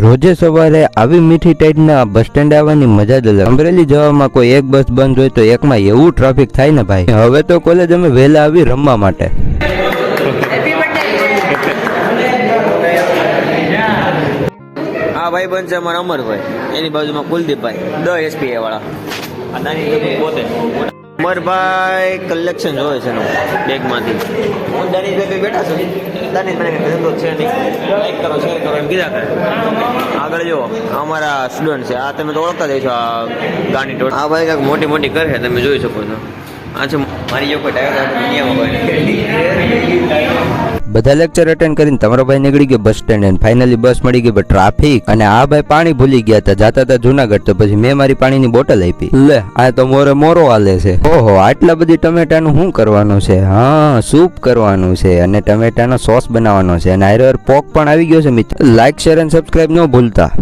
રોજે સવારે આવી મીઠી ટાઈટના બસ સ્ટેન્ડ આવવાની મજા જ અલગ. અમરેલી જવામાં કોઈ એક બસ બંધ હોય તો એકમાં એવું ટ્રાફિક થાય ને ભાઈ? હવે તો કોલેજ અમે વહેલા આવી રમવા માટે. આ ભાઈ બંધ છે અમારા અમરભાઈ એની બાજુમાં કુલદીપભાઈ દ એસપીએ વાળા. આ નાની અમરભાઈ કલેક્શન જોવે છે બેગમાંથી બેઠા છું? દાની મને ધંધો છે નહીં. લાઈક કરો શેર કરો એમ કીધા કરે આગળ જુઓ અમારા સ્ટુડન્ટ છે. આ તમે તો ઓળખતા જ છો આ ગાની ટોળ. આ ભાઈ કાંઈક મોટી મોટી કરે તમે જોઈ શકો છો. આ છે મારી જો કોઈ ટાયર દુનિયામાં કોઈ બધા લેક્ચર અટેન્ડ કરીને તમારો ભાઈ નીકળી ગયો બસ સ્ટેન્ડ અને ફાઇનલી બસ મળી ગઈ ટ્રાફિક અને આ ભાઈ પાણી ભૂલી ગયા હતા, જાતા હતા જુનાગઢ, તો પછી મેં મારી પાણીની બોટલ આપી. લે, આ તો મોરે મોરો હાલે છે. ઓહો, આટલા બધી ટમેટાનું શું કરવાનું છે? હા, સૂપ કરવાનું છે અને ટમેટાનો સોસ બનાવવાનો છે અને આયર પોક પણ આવી ગયો છે મિત્ર. લાઈક શેર અને સબસ્ક્રાઇબ ન ભૂલતા.